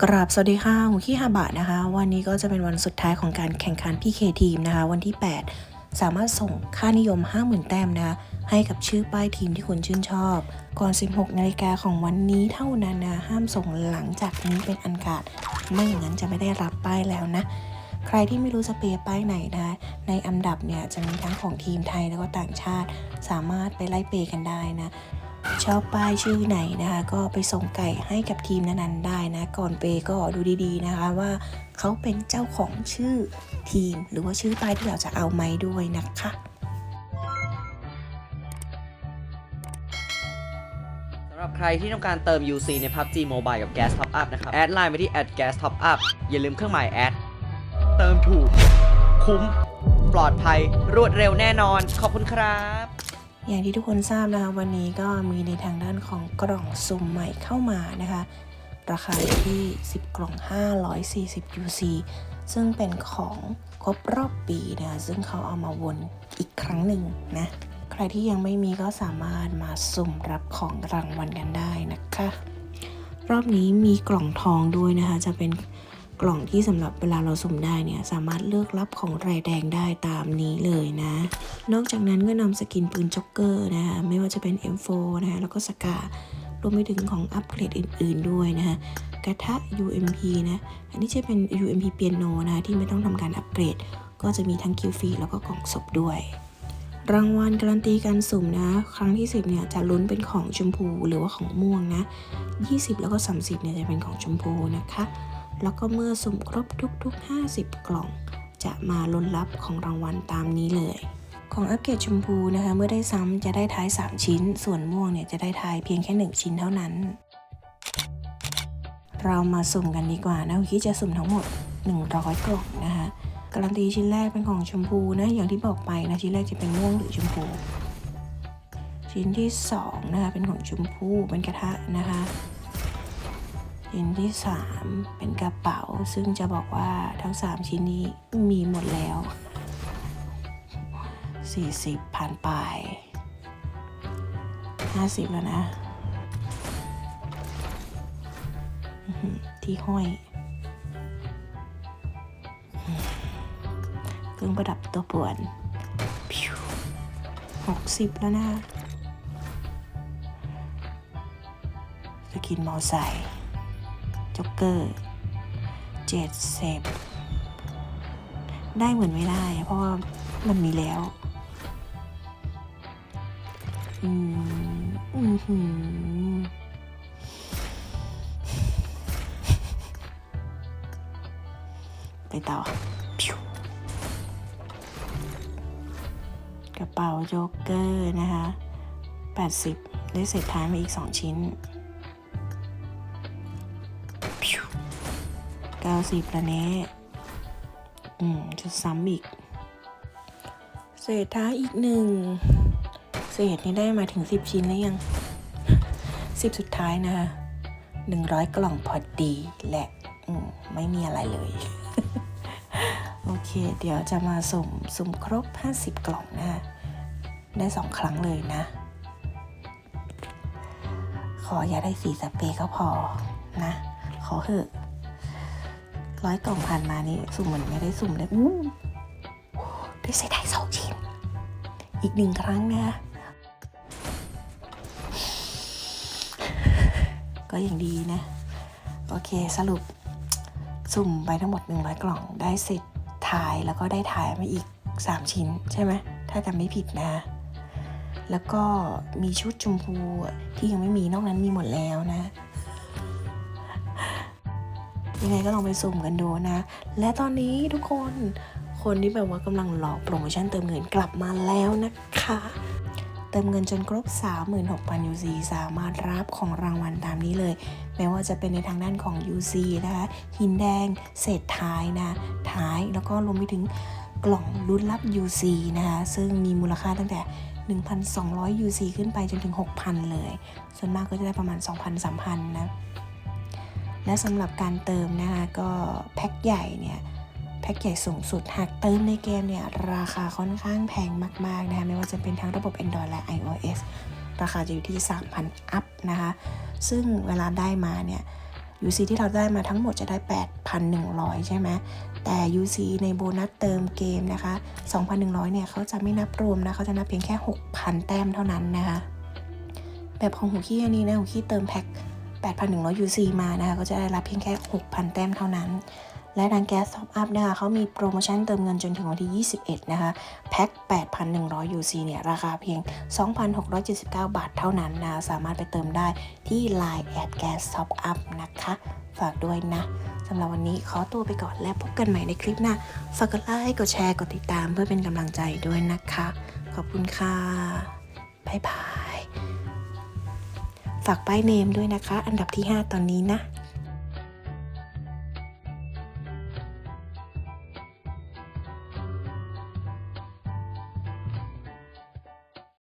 กราบสวัสดีค่ะหูขี้ฮาบะนะคะ วันนี้ก็จะเป็นวันสุดท้ายของการแข่งขัน PK ทีมนะคะ วันที่ 8 สามารถส่งค่านิยม 50,000 แต้มนะคะให้กับชื่อป้ายทีมที่คุณชื่นชอบ ก่อน 16 นาฬิกาของวันนี้เท่านั้นนะห้ามส่งหลังจากนี้เป็นอันขาด ไม่อย่างนั้นจะไม่ได้รับป้ายแล้วนะ ใครที่ไม่รู้จะเปย์ป้ายไหนนะในอันดับเนี่ยจะมีทั้งของทีมไทยแล้วก็ต่างชาติ สามารถไปไล่เปย์กันได้นะ ชอบป้ายชื่อไหนนะคะ ก็ไปส่งไก่ให้กับทีมนั้นๆได้นะ ก่อนเปก็ดูดีๆนะคะว่าเขาเป็นเจ้าของชื่อทีม หรือว่าชื่อป้ายที่เราจะเอาไหมด้วยนะคะสำหรับใครที่ต้องการเติม UC ใน PUBG Mobile กับ Gas Top Up นะครับ แอดไลน์ไปที่ @gas top up อย่าลืมเครื่องหมายแอด เติมถูก คุ้ม ปลอดภัย รวดเร็วแน่นอน ขอบคุณครับ อย่างที่ทุกคนทราบนะคะ วันนี้ก็มีในทางด้านของกล่องสุ่มใหม่เข้ามานะคะ ราคาที่ 10 กล่อง 540 UC ซึ่งเป็นของครบรอบปีนะคะซึ่งเขาเอามาวนอีกครั้งหนึ่งนะ ใครที่ยังไม่มีก็สามารถมาสุ่มรับของรางวัลกันได้นะคะ รอบนี้มีกล่องทองด้วยนะคะ จะเป็น กล่องที่สำหรับเวลาเราสุ่มได้เนี่ยสามารถเลือกรับของรายแดงได้ตามนี้เลยนะ นอกจากนั้นก็นำสกินปืนจ็อกเกอร์นะคะไม่ว่าจะเป็น M4 นะคะแล้วก็สการวมไปถึงของอัปเกรดอื่น ๆด้วยนะคะกระทะ UMP นะอันนี้จะเป็น UMP เปียโนนะที่ไม่ต้องทำการอัปเกรด ก็จะมีทั้งคิวฟรีแล้วก็กล่องศพด้วยรางวัลการันตีการสุ่มนะ ครั้งที่ 10เนี่ยจะลุ้นเป็นของชมพูหรือว่าของม่วงนะ 20 แล้วก็ 30เนี่ยจะเป็นของชมพูนะคะ แล้วก็เมื่อสุ่มครบทุกๆ 50 กล่อง จะมาลุ้นรับของรางวัลตามนี้เลย ของอัปเกรดชมพูนะคะเมื่อได้ซ้ำจะได้ท้าย 3 ชิ้น ส่วนม่วงเนี่ยจะได้ท้ายเพียงแค่ 1 ชิ้นเท่านั้น เรามาสุ่มกันดีกว่านะคิดจะสุ่มทั้งหมด 100 กล่องนะคะการันตีชิ้นแรกเป็นของชมพูนะอย่างที่บอกไปนะชิ้นแรกจะเป็นม่วงหรือชมพูชิ้นที่2นะคะเป็นของชมพูเป็นกระทะนะคะ ชิ้นที่ 3 เป็นกระเป๋า ซึ่งจะบอกว่าทั้ง 3 ชิ้นนี้มีหมดแล้ว 40 ผ่านไป 50 แล้วนะ ที่ห้อยเครื่องประดับตัวป่วน60 แล้วนะสกินมอไซค์ จ็อกเกอร์เจ็ดเซฟได้เหมือนไม่ได้ เพราะว่ามันมีแล้ว อืม อืมไปต่อพิวกระเป๋าโจ๊กเกอร์นะคะ 80 ได้เศษท้ายมาอีก 2 ชิ้น 90ล้วเนี้อืมจะซ้ำอีก เศษท้ายอีกหนึ่ง เศษนี่ได้มาถึง 10 ชิ้นแล้วยัง 10 สุดท้ายนะคะ100 กล่องพอดีและอืมไม่มีอะไรเลย โอเค เดี๋ยวจะมาสุ่มสุ่มครบ 50 กล่องนะคะได้ 2 ครั้งเลยนะ ขออย่าได้สีสเปรย์ก็พอนะ ขอเถอะ ร้อยกล่องผ่านมานี่สุ่มเหมือนไม่ได้สุ่มเลยอู้ได้เสียดายสองชิ้น อีกหนึ่งครั้งนะ ก็ยังดีนะ โอเคสรุป สุ่มไปทั้งหมด 100 กล่องได้เสร็จถ่ายแล้วก็ได้ถ่ายมาอีก 3 ชิ้นใช่ไหม ถ้าจำไม่ผิดนะ แล้วก็มีชุดชมพูที่ยังไม่มีนอกนั้นมีหมดแล้วนะ ยังไงก็ลองไปสุ่มกันดูนะ และตอนนี้ทุกคนคนที่แบบว่ากำลังรอโปรโมชั่นเติมเงินกลับมาแล้วนะคะ เติมเงินจนครบ 36,000 UC สามารถรับของรางวัลตามนี้เลยไม่ว่าจะเป็นในทางด้านของ UC นะคะ หินแดง เศษท้ายนะ ท้ายแล้วก็รวมไปถึงกล่องลุ้นรับ UC นะคะ ซึ่งมีมูลค่าตั้งแต่ 1,200 UC ขึ้นไปจนถึง 6,000 เลย ส่วนมากก็จะได้ประมาณ 2,000-3,000 นะ และสำหรับการเติมนะคะก็แพ็คใหญ่เนี่ยแพ็คใหญ่สูงสุด หากเติมในเกมเนี่ยราคาค่อนข้างแพงมาก ๆ นะคะไม่ว่าจะเป็นทั้งระบบ Android และ iOS ราคาจะอยู่ที่ 3,000 อัพนะคะ ซึ่งเวลาได้มาเนี่ย UC ที่เราได้มาทั้งหมดจะได้ 8,100 ใช่ไหมแต่ UC ในโบนัสเติมเกมนะคะ 2,100 เนี่ยเขาจะไม่นับรวมนะเขาจะนับเพียงแค่ 6,000 แต้มเท่านั้นนะคะ แบบของหูขี้อันนี้นะหูขี้เติมแพ็ค 8,100 UC มานะคะก็จะได้รับเพียงแค่ 6,000 แต้มเท่านั้น และทางแก๊สท็อปอัพนะคะเขามีโปรโมชั่นเติมเงินจนถึงวันที่ 21 นะคะ แพ็ค 8,100 UC เนี่ย ราคาเพียง 2,679 บาทเท่านั้นนะ สามารถไปเติมได้ที่ Line แอดแก๊สท็อปอัพนะคะ ฝากด้วยนะสำหรับวันนี้ขอตัวไปก่อนและพบกันใหม่ในคลิปหน้า ฝากกดไลค์ กดแชร์ กดติดตามเพื่อเป็นกำลังใจด้วยนะคะ ขอบคุณค่ะ บ๊ายบาย ฝากป้ายเนมด้วยนะคะ อันดับที่ 5 ตอนนี้นะ